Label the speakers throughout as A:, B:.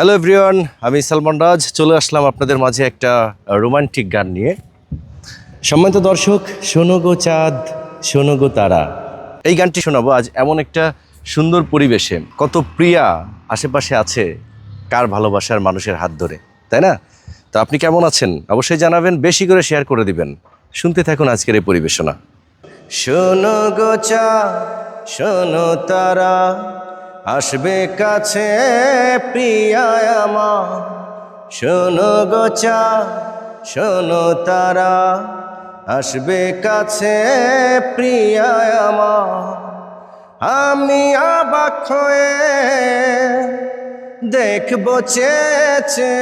A: Hello everyone আমি সালমান রাজ। চলে আসলাম আপনাদের মাঝে একটা রোমান্টিক গান নিয়ে। সম্মানিত দর্শক, শোনো গো চাঁদ, শোনো গো তারা। এই গানটি শোনাবো আজ এমন একটা সুন্দর পরিবেশে। কত প্রিয়া আশেপাশে আছে কার ভালোবাসার মানুষের হাত ধরে, তাই না? তো আপনি কেমন আছেন? অবশ্যই জানাবেন, বেশি করে শেয়ার করে দিবেন। শুনতে থাকুন আজকের এই পরিবেশনা। শোনো গো চাঁদ, শোনো তারা। আসবে কাছে প্রিয়া আমার। শোনো গোচা শোনো তারা, আসবে কাছে প্রিয়া আমার। আমি অবাক হয়ে দেখব চেয়েছে।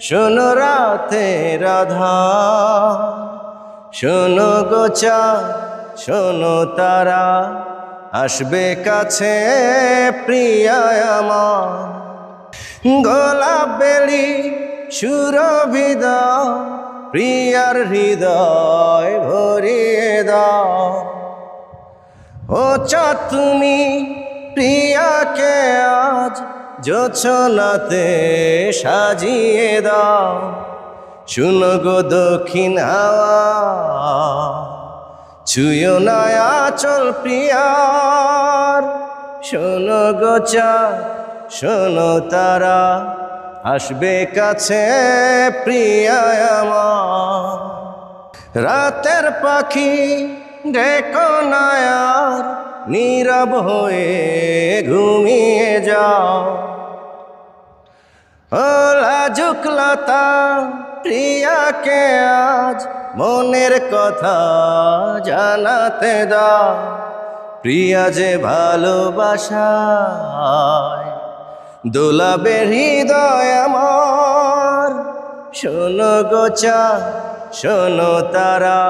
A: শোনো রাতে রাধা, শোনো গোচা শোনো তারা আসবে কাছে প্রিয়া আমার। বেলি সুরভিদ প্রিয়ার হৃদয় ভরিয়ে দাও। ও চা তুমি প্রিয়াকে আজ জোছনাতে সাজিয়ে দাও। শুনো গো দক্ষিণ হাওয়া। ছুঁয়ো নয়া চল প্রিয়ার। শোনো গো চা, শোনো তারা, আসবে কাছে প্রিয়া আমার। রাতের পাখি ডেকো নায়ার, নীরব হয়ে ঘুমিয়ে যাও। ও লাজুক লতা প্রিয়াকে আজ মনের কথা জানাতে দাও। প্রিয়া যে ভালোবাসায় দোলাবে হৃদয় আমার। শোনো গোচা শোনো তারা,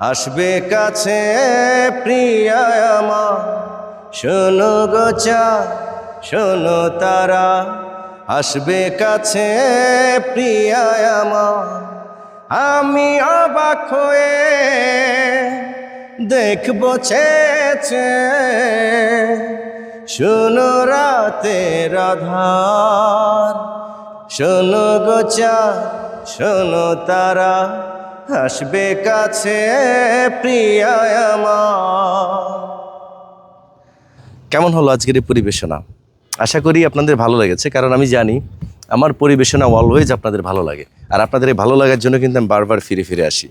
A: আসবে কাছে প্রিয়া আমার। শোনো গোচা শোনো তারা আসবে কাছে প্রিয়া আমার। আমি অবাক হয়ে দেখব চেয়েছে শোনো রাতে রাধার শোনো গোচা শোনো তারা। আসবে কাছে প্রিয়া আমার। কেমন হলো আজকের পরিবেশনা? আশা করি আপনাদের ভালো লেগেছে, কারণ আমি জানি আমার পরিবেশনা অলওয়েজ আপনাদের ভালো লাগে। আর আপনাদের এই ভালো লাগার জন্য কিন্তু আমি বারবার ফিরে ফিরে আসি।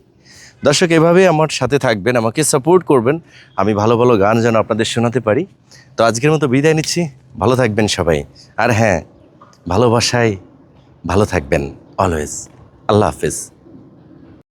A: দর্শক, এভাবে আমার সাথে থাকবেন, আমাকে সাপোর্ট করবেন। আমি ভালো ভালো গান যেন আপনাদের শোনাতে পারি। তো আজকের মতো বিদায় নিচ্ছি। ভালো থাকবেন সবাই। আর হ্যাঁ ভালোবাসায় ভালো থাকবেন অলওয়েজ আল্লাহ হাফেজ।